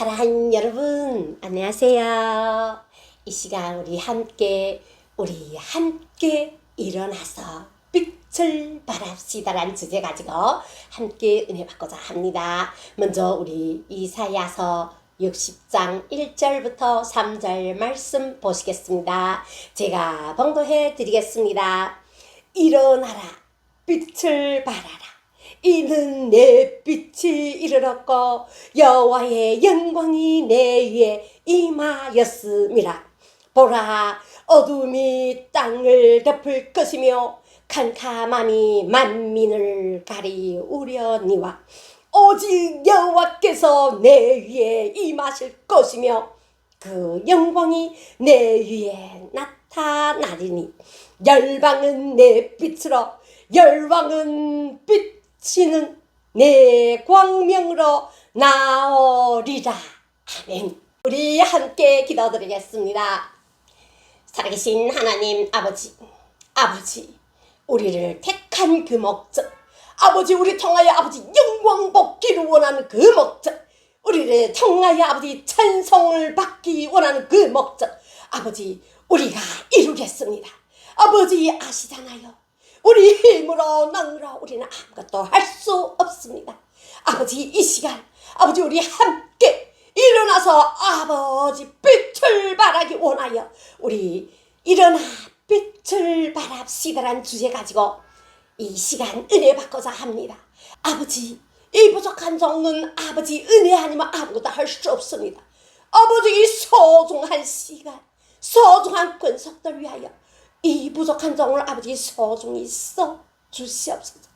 사랑하는 여러분, 안녕하세요. 이 시간 우리 함께, 우리 함께 일어나서 빛을 발합시다라는 주제 가지고 함께 은혜 받고자 합니다. 먼저 우리 이사야서 60장 1절부터 3절 말씀 보시겠습니다. 제가 봉도해 드리겠습니다. 일어나라, 빛을 발하라. 이는 내 빛이 이르렀고 여호와의 영광이 내 위에 임하였음이라. 보라 어둠이 땅을 덮을 것이며 캄캄함이 만민을 가리우려니와. 오직 여호와께서 내 위에 임하실 것이며 그 영광이 내 위에 나타나리니. 열방은 내 빛으로 열왕은 빛 이는 내 광명으로 나오리라. 아멘. 우리 함께 기도드리겠습니다. 살아계신 하나님 아버지, 아버지, 우리를 택한 그 목적, 아버지 우리 통하여 아버지 영광 복기를 원하는 그 목적, 우리를 통하여 아버지 찬송을 받기 원하는 그 목적, 아버지 우리가 이루겠습니다. 아버지 아시잖아요. 우리 힘으로 능으로 우리는 아무것도 할 수 없습니다. 아버지 이 시간 아버지 우리 함께 일어나서 아버지 빛을 발하기 원하여 우리 일어나 빛을 발합시다란 주제 가지고 이 시간 은혜 받고자 합니다. 아버지 이 부족한 종은 아버지 은혜 아니면 아무것도 할 수 없습니다. 아버지 이 소중한 시간 소중한 권속들 위하여 이 부족한 종을 아버지 소중히 써 주시옵소서.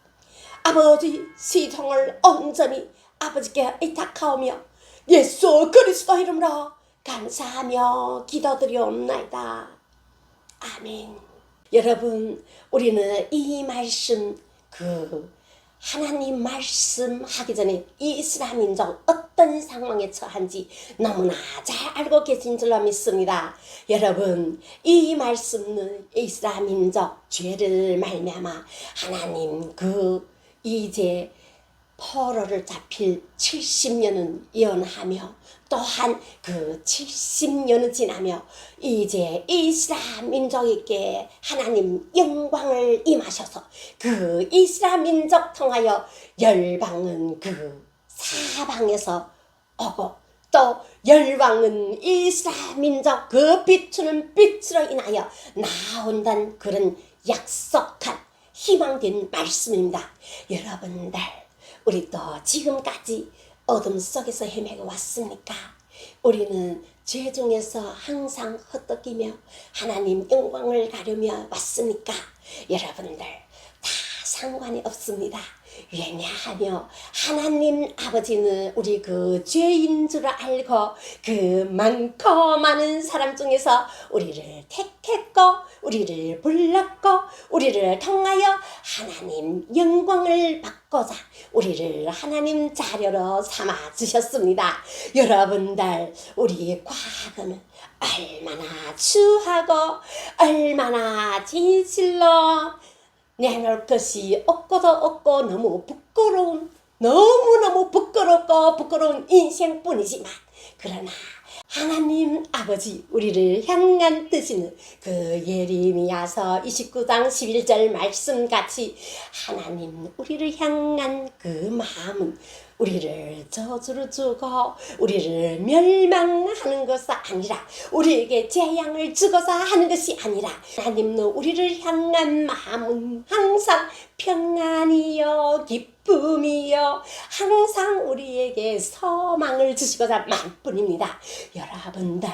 아버지 시종을 온전히 아버지께 의탁하오며 예수 그리스도 이름으로 감사하며 기도드리옵나이다. 아멘. 여러분, 우리는 이 말씀 그 하나님 말씀하기 전에 이 이스라엘 민족 어떤 상황에 처한지 너무나 잘 알고 계신 줄로 믿습니다. 여러분, 이 말씀은 이스라엘 민족 죄를 말미암아 하나님 그 이제 포로를 잡힐 70년은 예언하며 또한 그 70년은 지나며 이제 이스라엘 민족에게 하나님 영광을 임하셔서 그 이스라엘 민족 통하여 열방은 그 사방에서 오고 또 열왕은 이스라엘 민족 그 비추는 빛으로 인하여 나온다는 그런 약속한 희망된 말씀입니다. 여러분들 우리 또 지금까지 어둠 속에서 헤매고 왔습니까? 우리는 죄 중에서 항상 헛떡이며 하나님 영광을 가려며 왔습니까? 여러분들 다 상관이 없습니다. 왜냐하며 하나님 아버지는 우리 그 죄인 줄 알고 그 많고 많은 사람 중에서 우리를 택했고 우리를 불렀고 우리를 통하여 하나님 영광을 받고자 우리를 하나님 자녀로 삼아 주셨습니다. 여러분들 우리 과거는 얼마나 추하고 얼마나 진실로 내놓을 것이 없고도 없고 너무 부끄러운 너무너무 부끄럽고 부끄러운 인생뿐이지만 그러나 하나님 아버지 우리를 향한 뜻이는 그 예레미야서 29장 11절 말씀같이 하나님 우리를 향한 그 마음은 우리를 저주를 주고 우리를 멸망하는 것이 아니라 우리에게 재앙을 주고자 하는 것이 아니라 하나님은 우리를 향한 마음은 항상 평안이요 기쁨이요 항상 우리에게 소망을 주시고자 만뿐입니다. 여러분들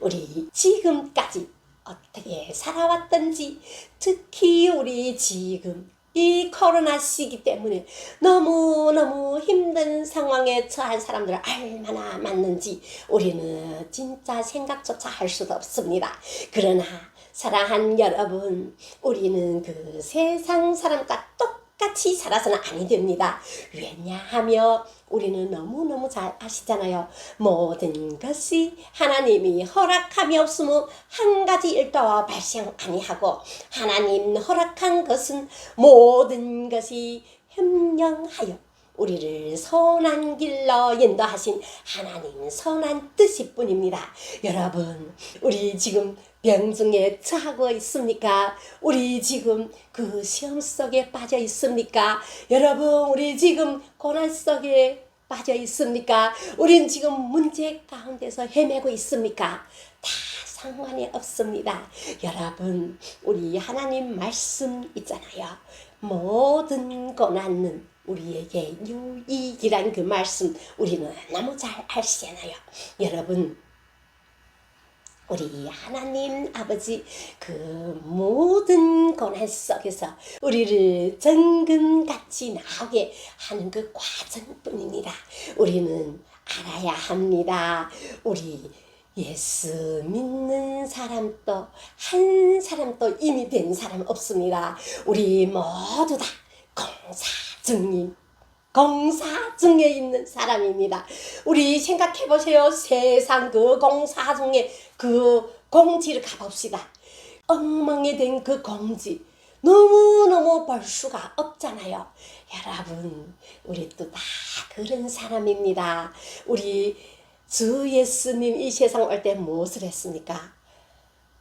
우리 지금까지 어떻게 살아왔던지 특히 우리 지금 이 코로나 시기 때문에 너무너무 힘든 상황에 처한 사람들 얼마나 많는지 우리는 진짜 생각조차 할 수도 없습니다. 그러나 사랑하는 여러분, 우리는 그 세상 사람과 똑 같이 살아서는 아니 됩니다. 왜냐하며 우리는 너무너무 잘 아시잖아요. 모든 것이 하나님이 허락함이 없으면 한 가지 일도 발생 아니하고 하나님 허락한 것은 모든 것이 현명하여 우리를 선한 길로 인도하신 하나님 선한 뜻일 뿐입니다. 여러분, 우리 지금 병중에 처하고 있습니까? 우리 지금 그 시험 속에 빠져 있습니까? 여러분, 우리 지금 고난 속에 빠져 있습니까? 우린 지금 문제 가운데서 헤매고 있습니까? 다 상관이 없습니다. 여러분, 우리 하나님 말씀 있잖아요. 모든 고난은 우리에게 유익이란 그 말씀 우리는 너무 잘 아시잖아요. 여러분, 우리 하나님 아버지 그 모든 고난 속에서 우리를 정금같이 나오게 하는 그 과정뿐입니다. 우리는 알아야 합니다. 우리 예수 믿는 사람도 한 사람도 이미 된 사람 없습니다. 우리 모두 다 공사증인 공사 중에 있는 사람입니다. 우리 생각해 보세요. 세상 그 공사 중에 그 공지를 가봅시다. 엉망이 된 그 공지. 너무너무 볼 수가 없잖아요. 여러분, 우리 또 다 그런 사람입니다. 우리 주 예수님 이 세상 올 때 무엇을 했습니까?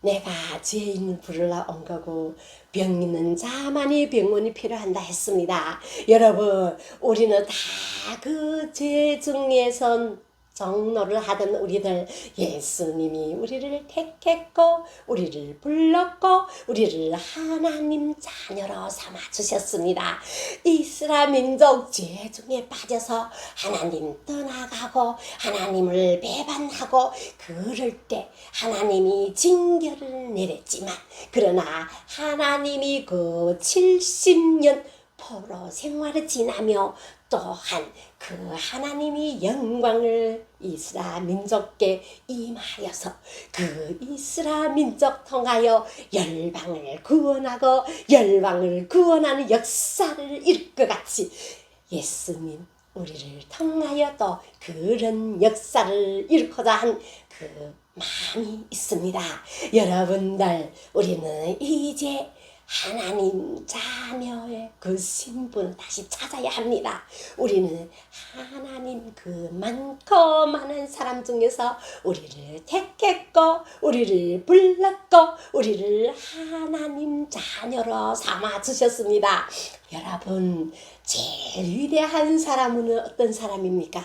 내가 죄 있는 불을 온 거고 병 있는 자만이 병원이 필요한다 했습니다. 여러분, 우리는 다 그 죄 중에선 정노를 하던 우리들 예수님이 우리를 택했고 우리를 불렀고 우리를 하나님 자녀로 삼아 주셨습니다. 이스라엘 민족 죄 중에 빠져서 하나님 떠나가고 하나님을 배반하고 그럴 때 하나님이 징계를 내렸지만 그러나 하나님이 그 70년 포로 생활을 지나며 또한 그 하나님이 영광을 이스라 민족께 임하여서 그 이스라 민족 통하여 열방을 구원하고 열방을 구원하는 역사를 이룰 것 같이 예수님 우리를 통하여 또 그런 역사를 이루고자 한 그 마음이 있습니다. 여러분들 우리는 이제 하나님 자녀의 그 신분을 다시 찾아야 합니다. 우리는 하나님 그 많고 많은 사람 중에서 우리를 택했고, 우리를 불렀고, 우리를 하나님 자녀로 삼아 주셨습니다. 여러분, 제일 위대한 사람은 어떤 사람입니까?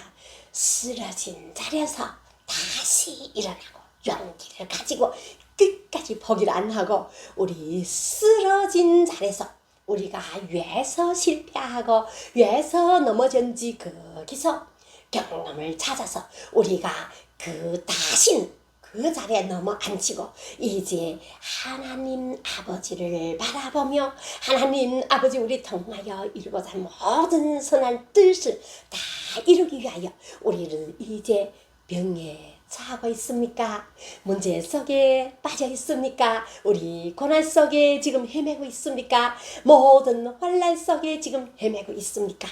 쓰러진 자리에서 다시 일어나고 용기를 가지고 끝까지 포기를 안 하고 우리 쓰러진 자리에서 우리가 왜서 실패하고 왜서 넘어졌는지 거기서 경험을 찾아서 우리가 그 다신 그 자리에 넘어 앉히고 이제 하나님 아버지를 바라보며 하나님 아버지 우리 통하여 이루고자 한 모든 선한 뜻을 다 이루기 위하여 우리를 이제 병에 처하고 있습니까? 문제 속에 빠져 있습니까? 우리 고난 속에 지금 헤매고 있습니까? 모든 환란 속에 지금 헤매고 있습니까?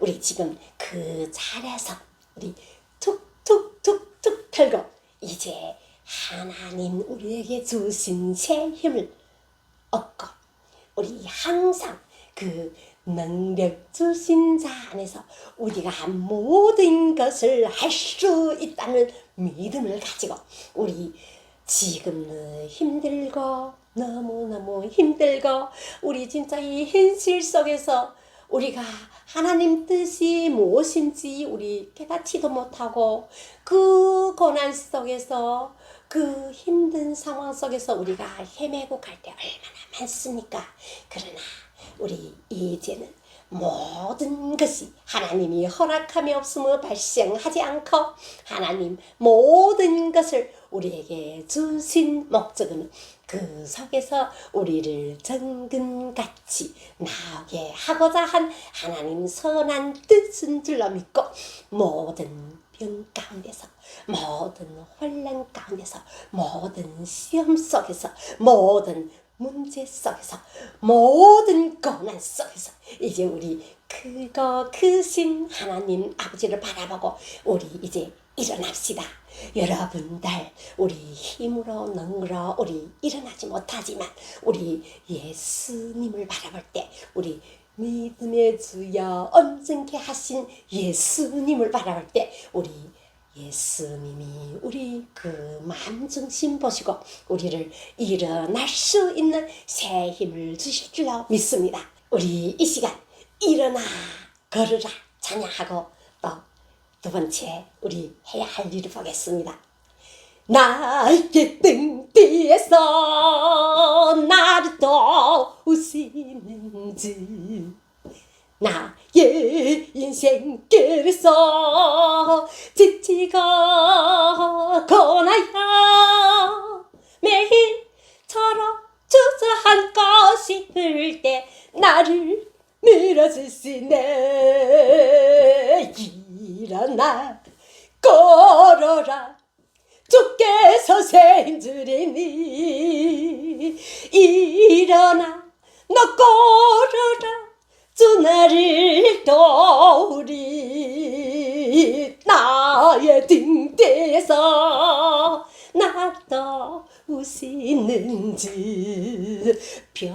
우리 지금 그 자리에서 우리 툭툭툭툭 털고 이제 하나님 우리에게 주신 새 힘을 얻고 우리 항상 그 능력 주신 자 안에서 우리가 모든 것을 할 수 있다는 믿음을 가지고 우리 지금은 힘들고 너무너무 힘들고 우리 진짜 이 현실 속에서 우리가 하나님 뜻이 무엇인지 우리 깨닫지도 못하고 그 고난 속에서 그 힘든 상황 속에서 우리가 헤매고 갈 때 얼마나 많습니까? 그러나 우리 이제는 모든 것이 하나님이 허락함이 없으면 발생하지 않고 하나님 모든 것을 우리에게 주신 목적은 그 속에서 우리를 정금같이 나오게 하고자 한 하나님 선한 뜻인 줄로 믿고 모든 병 가운데서 모든 혼란 가운데서 모든 시험 속에서 모든 문제 속에서 모든 고난 속에서 이제 우리 크고 크신 하나님 아버지를 바라보고 우리 이제 일어납시다. 여러분들 우리 힘으로 능으로 우리 일어나지 못하지만 우리 예수님을 바라볼 때 우리 믿음의 주여 언증케 하신 예수님을 바라볼 때 우리 예수님이 우리 그 중심 보시고 우리를 일어날 수 있는 새 힘을 주실 줄로 믿습니다. 우리 이 시간 일어나 걸으라 찬양하고 또 두 번째 우리 해야 할 일을 보겠습니다. 나의 등 뒤에서 나를 도우시는지 나 의 인생길에서 지치고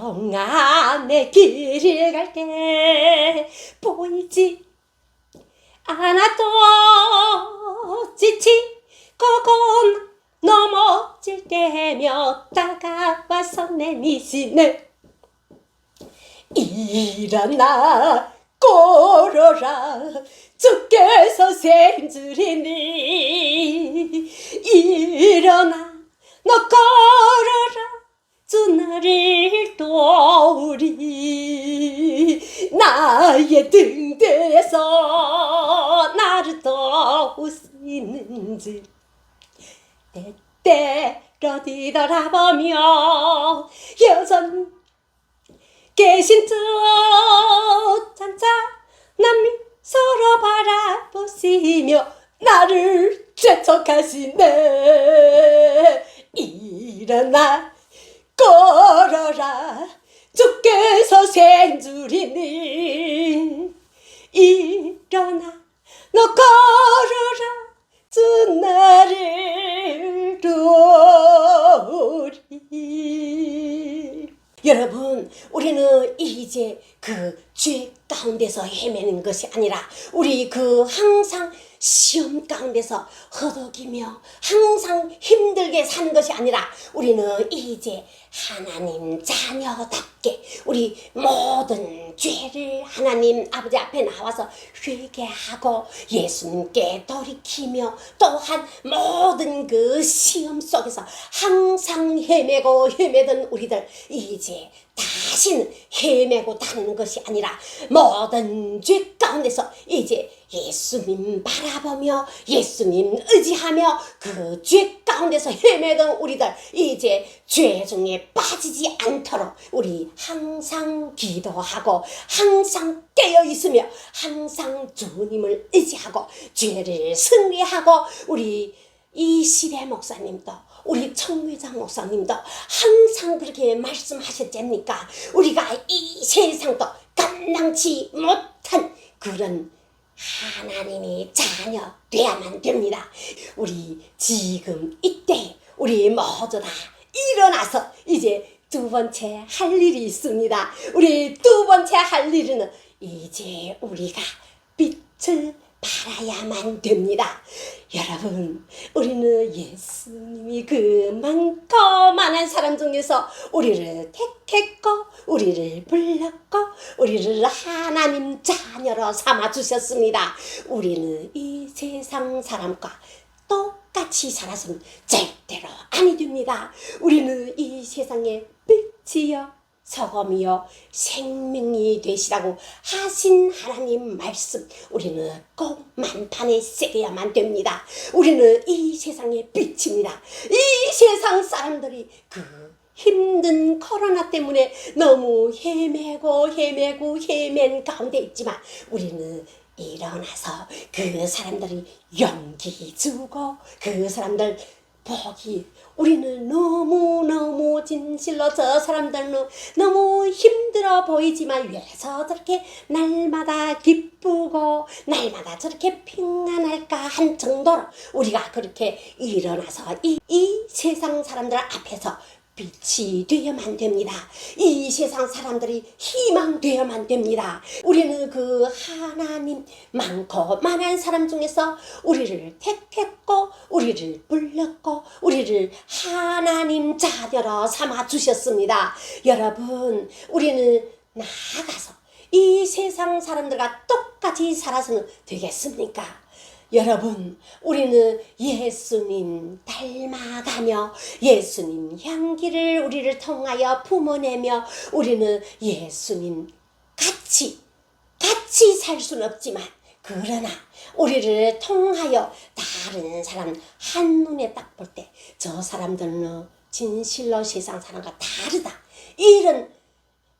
평안의 길을 갈때 보이지 않아도 지치고 곤 넘어질 때며 다가와서 내미시네 일어나 걸어라. 주께서 생주리니 일어나 너 걸어라 주 나를 도우리 나의 등대에서 나를 도우시는지 때때로 뒤돌아보며 여전히 계신 듯 찬차 남이 서로 바라보시며 나를 재촉하시네. 일어나 걸어라. 주께서 생주리니. 일어나 너 걸어라. 주 나를 도우리. 여러분 우리는 이제 그 죄 가운데서 헤매는 것이 아니라 우리 그 항상 시험 가운데서 허덕이며 항상 힘들게 사는 것이 아니라 우리는 이제 하나님 자녀답게 우리 모든 죄를 하나님 아버지 앞에 나와서 회개하고 예수님께 돌이키며 또한 모든 그 시험 속에서 항상 헤매고 헤매던 우리들 이제 다시는 헤매고 다니는 것이 아니라 모든 죄 가운데서 이제 예수님 바라보며 예수님 의지하며 그 죄 가운데서 헤매던 우리들 이제 죄 중에 빠지지 않도록 우리 항상 기도하고 항상 깨어 있으며 항상 주님을 의지하고 죄를 승리하고 우리 이 시대 목사님도 우리 청회장 목사님도 항상 그렇게 말씀하셨잖니까 우리가 이 세상도 감당치 못한 그런 하나님이 자녀 되야만 됩니다. 우리 지금 이때 우리 모두 다 일어나서 이제 두 번째 할 일이 있습니다. 우리 두 번째 할 일은 이제 우리가 빛을 바라야만 됩니다. 여러분, 우리는 예수님이 그 많고 많은 사람 중에서 우리를 택했고, 우리를 불렀고, 우리를 하나님 자녀로 삼아 주셨습니다. 우리는 이 세상 사람과 똑 같이 살아서는 절대로 아니 됩니다. 우리는 이 세상의 빛이요. 소금이요 생명이 되시라고 하신 하나님 말씀 우리는 꼭 만판에 새겨야만 됩니다. 우리는 이 세상의 빛입니다. 이 세상 사람들이 그 힘든 코로나 때문에 너무 헤매고 헤매고 헤맨 가운데 있지만 우리는 일어나서 그 사람들이 용기 주고 그 사람들 복이 우리는 너무너무 진실로 저 사람들은 너무 힘들어 보이지만 왜서 저렇게 날마다 기쁘고 날마다 저렇게 평안할까 한 정도로 우리가 그렇게 일어나서 이, 이 세상 사람들 앞에서 빛이 되어만 됩니다. 이 세상 사람들이 희망 되어만 됩니다. 우리는 그 하나님 많고 많은 사람 중에서 우리를 택했고 우리를 불렀고 우리를 하나님 자녀로 삼아 주셨습니다. 여러분, 우리는 나아가서 이 세상 사람들과 똑같이 살아서는 되겠습니까? 여러분, 우리는 예수님 닮아가며 예수님 향기를 우리를 통하여 품어내며 우리는 예수님 같이 같이 살 수는 없지만 그러나 우리를 통하여 다른 사람 한눈에 딱 볼 때 저 사람들은 진실로 세상 사람과 다르다. 이런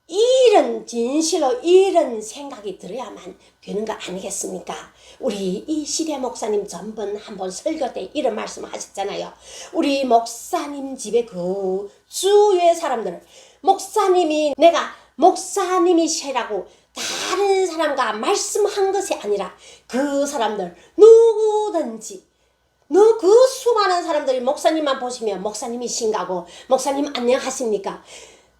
이런 진실로 이런 생각이 들어야만 되는 거 아니겠습니까? 우리 이 시대 목사님 전번 한번 설교 때 이런 말씀 하셨잖아요. 우리 목사님 집에 그 주위의 사람들, 목사님이 내가 목사님이시라고 다른 사람과 말씀한 것이 아니라 그 사람들 누구든지 너그 수많은 사람들이 목사님만 보시면 목사님이신가고 목사님 안녕하십니까?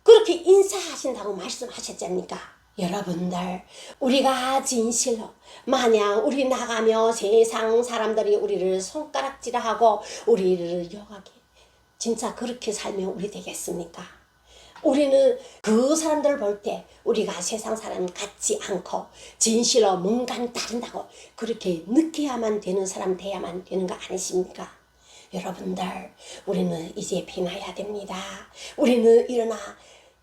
그렇게 인사하신다고 말씀하셨잖니까. 여러분들, 우리가 진실로 마냥 우리 나가며 세상 사람들이 우리를 손가락질하고 우리를 욕하게 진짜 그렇게 살면 우리 되겠습니까? 우리는 그 사람들을 볼 때 우리가 세상 사람 같지 않고 진실로 뭔가 다른다고 그렇게 느껴야만 되는 사람 돼야만 되는 거 아니십니까? 여러분들, 우리는 이제 변화해야 됩니다. 우리는 일어나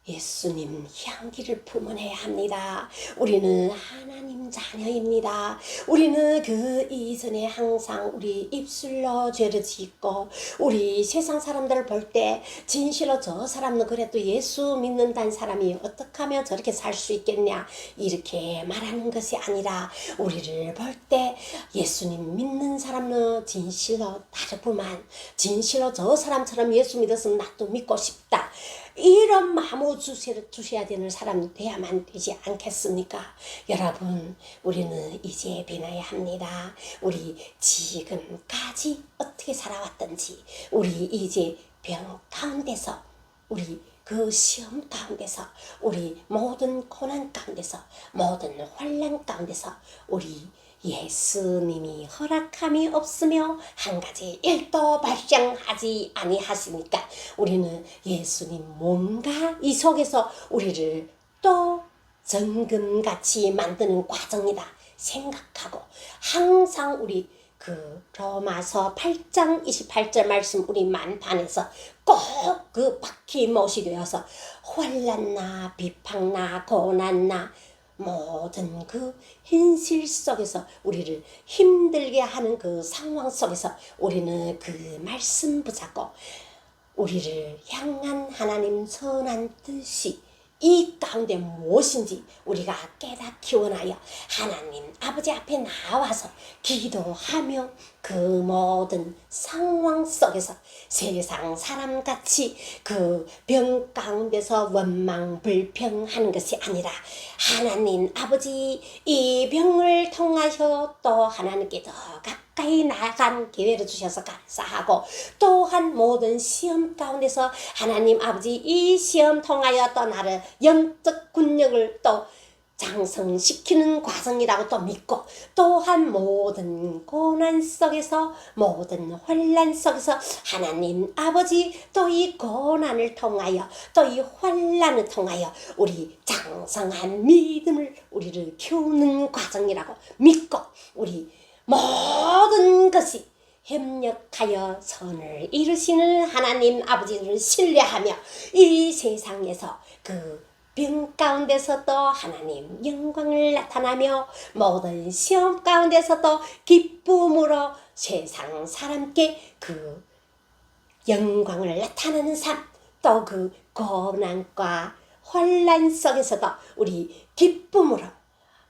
예수님 향기를 품어내야 합니다. 우리는 하나님 자녀입니다. 우리는 그 이전에 항상 우리 입술로 죄를 짓고 우리 세상 사람들을 볼 때 진실로 저 사람은 그래도 예수 믿는다는 사람이 어떻게 하면 저렇게 살 수 있겠냐 이렇게 말하는 것이 아니라 우리를 볼 때 예수님 믿는 사람은 진실로 다르구만 진실로 저 사람처럼 예수 믿었으면 나도 믿고 싶다. 이런 마음을 주셔, 주셔야 되는 사람 돼야만 되지 않겠습니까? 여러분, 우리는 이제 변해야 합니다. 우리 지금까지 어떻게 살아왔던지, 우리 이제 병 가운데서, 우리 그 시험 가운데서, 우리 모든 고난 가운데서, 모든 환란 가운데서, 우리 예수님이 허락함이 없으며 한 가지 일도 발생하지 아니하시니까 우리는 예수님 몸과 이 속에서 우리를 또 정금같이 만드는 과정이다 생각하고 항상 우리 그 로마서 8장 28절 말씀 우리 만판에서 꼭 그 바퀴못이 되어서 환란나 비방나 고난나 모든 그 현실 속에서 우리를 힘들게 하는 그 상황 속에서 우리는 그 말씀 붙잡고 우리를 향한 하나님 선한 뜻이 이 가운데 무엇인지 우리가 깨닫기 원하여 하나님 아버지 앞에 나와서 기도하며 그 모든 상황 속에서 세상 사람같이 그 병 가운데서 원망 불평하는 것이 아니라 하나님 아버지 이 병을 통하여 또 하나님께 더 가까이 나간 기회를 주셔서 감사하고 또한 모든 시험 가운데서 하나님 아버지 이 시험 통하여 또 나를 영적 군력을 또 장성시키는 과정이라고 또 믿고 또한 모든 고난 속에서 모든 환란 속에서 하나님 아버지 또 이 고난을 통하여 또 이 환란을 통하여 우리 장성한 믿음을 우리를 키우는 과정이라고 믿고 우리 모든 것이 협력하여 선을 이루시는 하나님 아버지를 신뢰하며 이 세상에서 그 병 가운데서도 하나님 영광을 나타나며 모든 시험 가운데서도 기쁨으로 세상 사람께 그 영광을 나타내는 삶, 또 그 고난과 환란 속에서도 우리 기쁨으로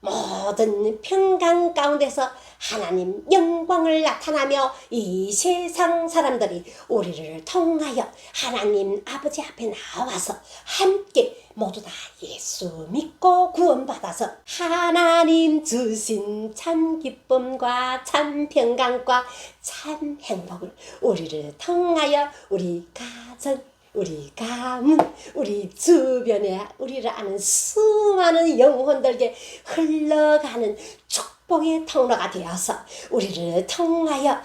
모든 평강 가운데서 하나님 영광을 나타나며 이 세상 사람들이 우리를 통하여 하나님 아버지 앞에 나와서 함께 모두 다 예수 믿고 구원받아서 하나님 주신 참 기쁨과 참 평강과 참 행복을 우리를 통하여 우리 가정 우리 가문, 우리 주변에 우리를 아는 수많은 영혼들에게 흘러가는 축복의 통로가 되어서 우리를 통하여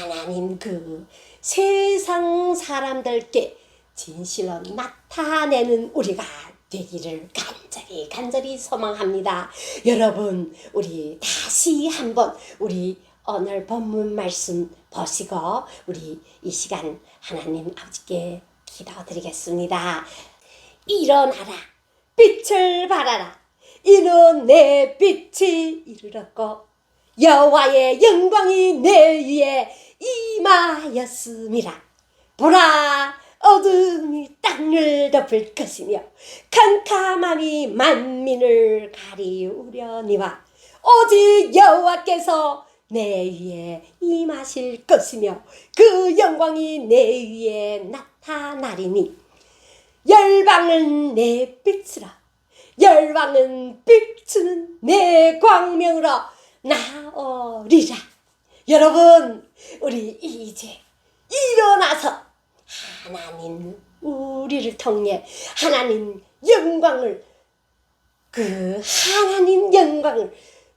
하나님 그 세상 사람들께 진실로 나타내는 우리가 되기를 간절히 간절히 소망합니다. 여러분, 우리 다시 한번 우리 오늘 본문 말씀 보시고 우리 이 시간 하나님 아버지께 기도드리겠습니다. 일어나라, 빛을 발하라. 이는 내 빛이 이르렀고 여호와의 영광이 내 위에 임하였음이라. 보라, 어둠이 땅을 덮을 것이며 캄캄함이 만민을 가리우려니와 오직 여호와께서 내 위에 임하실 것이며 그 영광이 내 위에 나타 나리니 열방은 내 빛이라. 열방은 빛은 내 광명으로 나오리라. 여러분 우리 이제 일어나서 하나님 우리를 통해 하나님 영광을 그 하나님 영광을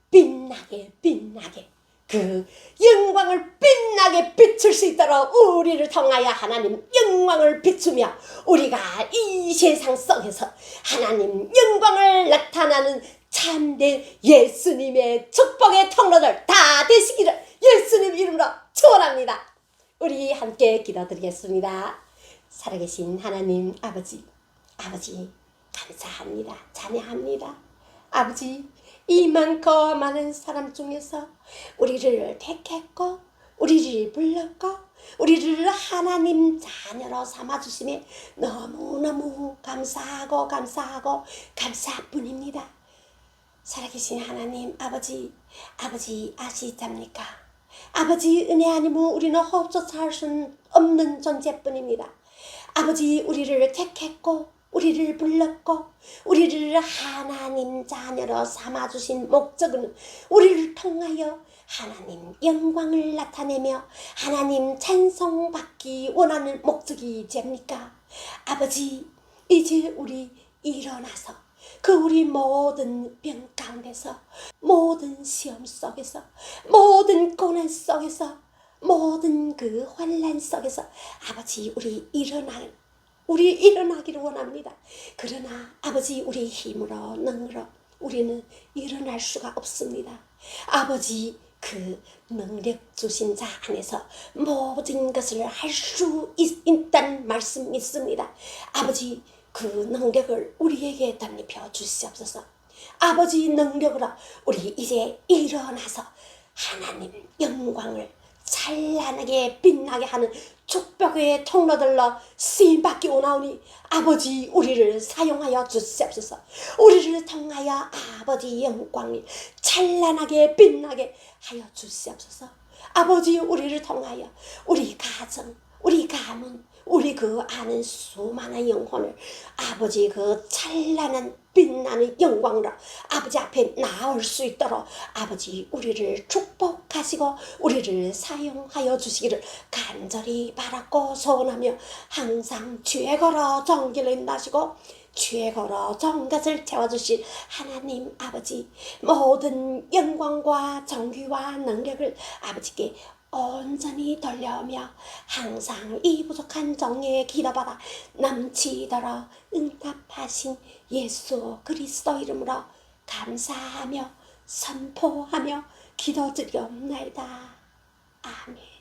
빛나게 빛나게 그 영광을 빛나게 비출 수 있도록 우리를 통하여 하나님 영광을 비추며 우리가 이 세상 속에서 하나님 영광을 나타나는 참된 예수님의 축복의 통로들 다 되시기를 예수님 이름으로 축원합니다. 우리 함께 기도드리겠습니다. 살아계신 하나님 아버지, 아버지 감사합니다. 찬양합니다. 아버지 이만큼 많은 사람 중에서 우리를 택했고 우리를 불렀고 우리를 하나님 자녀로 삼아주심에 너무너무 감사하고 감사하고 감사뿐입니다. 살아계신 하나님 아버지 아버지 아시잡니까? 아버지 은혜 아니면 우리는 없어서 할 수 없는 존재뿐입니다. 아버지 우리를 택했고 우리를 불렀고 우리를 하나님 자녀로 삼아주신 목적은 우리를 통하여 하나님 영광을 나타내며 하나님 찬송받기 원하는 목적이 됩니까? 아버지 이제 우리 일어나서 그 우리 모든 병 가운데서 모든 시험 속에서 모든 고난 속에서 모든 그 환란 속에서 아버지 우리 일어날 우리 일어나기를 원합니다. 그러나 아버지 우리 힘으로 능으로 우리는 일어날 수가 없습니다. 아버지 그 능력 주신 자 안에서 모든 것을 할 수 있다는 말씀 믿습니다. 아버지 그 능력을 우리에게 덧입혀 주시옵소서. 아버지 능력으로 우리 이제 일어나서 하나님 영광을 찬란하게 빛나게 하는 축복의 통로들로 쓰임받기 원하오니 아버지 우리를 사용하여 주시옵소서. 우리를 통하여 아버지 영광이 찬란하게 빛나게 하여 주시옵소서. 아버지 우리를 통하여 우리 가정 우리 가문 우리 그 아는 수많은 영혼을 아버지 그 찬란한 빛나는 영광으로 아버지 앞에 나올 수 있도록 아버지 우리를 축복하시고 우리를 사용하여 주시기를 간절히 바랐고 소원하며 항상 죄 걸어 정기를 인다시고 죄 걸어 정것을 채워주신 하나님 아버지 모든 영광과 정귀와 능력을 아버지께 온전히 돌려오며 항상 이 부족한 정예에 기도받아 넘치도록 응답하신 예수 그리스도 이름으로 감사하며 선포하며 기도드리옵나이다. 아멘